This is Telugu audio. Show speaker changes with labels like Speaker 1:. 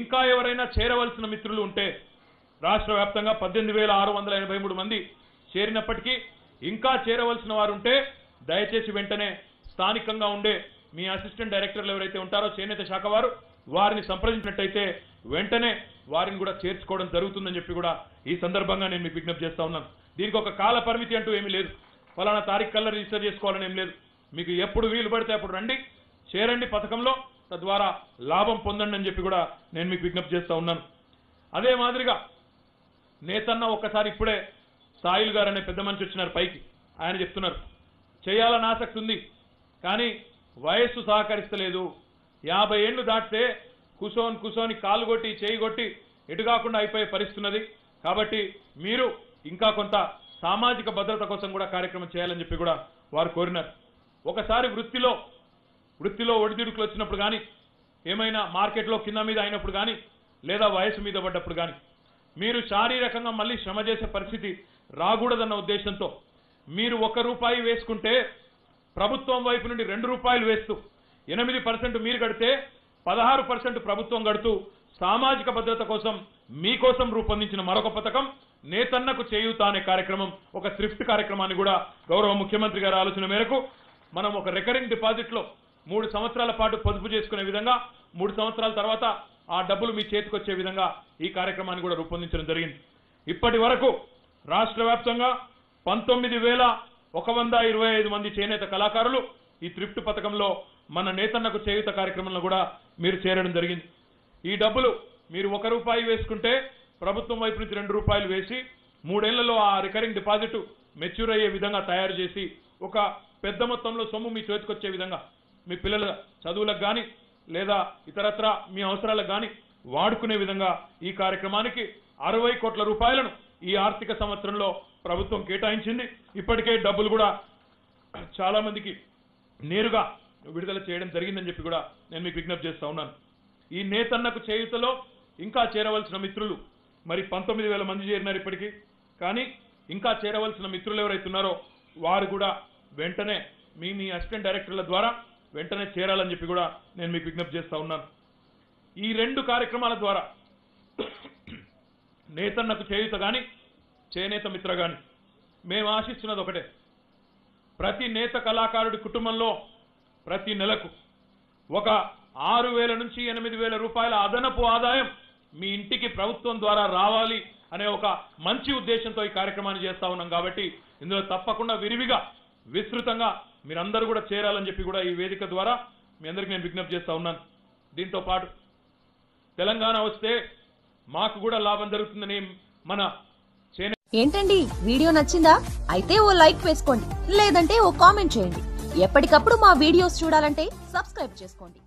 Speaker 1: ఇంకా ఎవరైనా చేరవలసిన మిత్రులు ఉంటే రాష్ట్ర వ్యాప్తంగా పద్దెనిమిది వేల ఆరు వందల ఎనభై మూడు మంది చేరినప్పటికీ ఇంకా చేరవలసిన వారు ఉంటే దయచేసి వెంటనే స్థానికంగా ఉండే మీ అసిస్టెంట్ డైరెక్టర్లు ఎవరైతే ఉంటారో చేనేత శాఖ వారు వారిని సంప్రదించినట్టయితే వెంటనే వారిని కూడా చేర్చుకోవడం జరుగుతుందని చెప్పి కూడా ఈ సందర్భంగా నేను మీకు విజ్ఞప్తి చేస్తా ఉన్నాను. దీనికి ఒక కాల పరిమితి అంటూ ఏమీ లేదు. ఫలానా తారీఖు కల్లా రిజిస్టర్ చేసుకోవాలని ఏం లేదు. మీకు ఎప్పుడు వీలు పడితే అప్పుడు రండి చేరండి పథకంలో తద్వారా లాభం పొందండి అని చెప్పి కూడా నేను మీకు విజ్ఞప్తి చేస్తూ ఉన్నాను. అదే మాదిరిగా నేతన్న ఒక్కసారి ఇప్పుడే సాయిల్ గారు అనే పెద్ద మనిషి వచ్చినారు పైకి. ఆయన చెప్తున్నారు చేయాలని ఆసక్తి ఉంది కానీ వయస్సు సహకరిస్తలేదు. యాభై ఏళ్ళు దాటితే కుసోని కుసోని కాలు కొట్టి చేయి కొట్టి ఎటు కాకుండా అయిపోయే పరిస్థితున్నది. కాబట్టి మీరు ఇంకా కొంత సామాజిక భద్రత కోసం కూడా కార్యక్రమం చేయాలని చెప్పి కూడా వారు కోరినారు. ఒకసారి వృత్తిలో వృత్తిలో ఒడిదుడుకులు వచ్చినప్పుడు కానీ ఏమైనా మార్కెట్లో కింద మీద అయినప్పుడు కానీ లేదా వయసు మీద పడ్డప్పుడు కానీ మీరు శారీరకంగా మళ్ళీ శ్రమ చేసే పరిస్థితి రాకూడదన్న ఉద్దేశంతో మీరు ఒక రూపాయి వేసుకుంటే ప్రభుత్వం వైపు నుండి రెండు రూపాయలు వేస్తూ ఎనిమిది పర్సెంట్ మీరు కడితే పదహారు పర్సెంట్ ప్రభుత్వం కడుతూ సామాజిక భద్రత కోసం మీకోసం రూపొందించిన మరొక పథకం నేతన్నకు చేయూత అనే కార్యక్రమం ఒక స్విఫ్ట్ కార్యక్రమాన్ని కూడా గౌరవ ముఖ్యమంత్రి గారి ఆలోచన మేరకు మనం ఒక రికరింగ్ డిపాజిట్లో మూడు సంవత్సరాల పాటు పొదుపు చేసుకునే విధంగా మూడు సంవత్సరాల తర్వాత ఆ డబ్బులు మీ చేతికి వచ్చే విధంగా ఈ కార్యక్రమాన్ని కూడా రూపొందించడం జరిగింది. ఇప్పటి వరకు రాష్ట్ర వ్యాప్తంగా పంతొమ్మిది వేల ఒక వంద ఇరవై ఐదు మంది చేనేత కళాకారులు ఈ త్రిప్ట్ పథకంలో మన నేతన్నకు చేయుత కార్యక్రమంలో కూడా మీరు చేరడం జరిగింది. ఈ డబ్బులు మీరు ఒక రూపాయి వేసుకుంటే ప్రభుత్వం వైపు నుంచి రెండు రూపాయలు వేసి మూడేళ్ళలో ఆ రికరింగ్ డిపాజిట్ మెచ్యూర్ అయ్యే విధంగా తయారు చేసి ఒక పెద్ద మొత్తంలో సొమ్ము మీ చేతికొచ్చే విధంగా. మీ పిల్లల చదువులకు కానీ లేదా ఇతరత్ర మీ అవసరాలకు కానీ వాడుకునే విధంగా ఈ కార్యక్రమానికి అరవై కోట్ల రూపాయలను ఈ ఆర్థిక సంవత్సరంలో ప్రభుత్వం కేటాయించింది. ఇప్పటికే డబ్బులు కూడా చాలామందికి నేరుగా విడుదల చేయడం జరిగిందని చెప్పి కూడా నేను మీకు విజ్ఞప్తి చేస్తా ఉన్నాను. ఈ నేతన్నకు చేయుతలో ఇంకా చేరవలసిన మిత్రులు మరి పంతొమ్మిది వేల మంది చేరినారు ఇప్పటికీ. కానీ ఇంకా చేరవలసిన మిత్రులు ఎవరైతున్నారో వారు కూడా వెంటనే మీ మీ అసిస్టెంట్ డైరెక్టర్ల ద్వారా వెంటనే చేరాలని చెప్పి కూడా నేను మీకు విజ్ఞప్తి చేస్తా ఉన్నాను. ఈ రెండు కార్యక్రమాల ద్వారా నేతన్నకు చేయుత కానీ చేనేత మిత్ర కానీ మేము ఆశిస్తున్నది ఒకటే. ప్రతి నేత కళాకారుడి కుటుంబంలో ప్రతి నెలకు ఒక ఆరు వేల నుంచి ఎనిమిది వేల రూపాయల అదనపు ఆదాయం మీ ఇంటికి ప్రభుత్వం ద్వారా రావాలి అనే ఒక మంచి ఉద్దేశంతో ఈ కార్యక్రమాన్ని చేస్తా ఉన్నాం కాబట్టి ఇందులో తప్పకుండా విరివిగా విస్తృతంగా మీరందరూ కూడా చేరాలని చెప్పి కూడా ఈ వేదిక ద్వారా మీ అందరికీ నేను విజ్ఞప్తి చేస్తా ఉన్నాను. దీంతో పాటు తెలంగాణ వస్తే మాకు కూడా లాభం జరుగుతుందని మన
Speaker 2: ఏంటండి? వీడియో నచ్చిందా? అయితే ఓ లైక్ వేసుకోండి. లేదంటే ఓ కామెంట్ చేయండి. ఎప్పటికప్పుడు మా వీడియోస్ చూడాలంటే సబ్స్క్రైబ్ చేసుకోండి.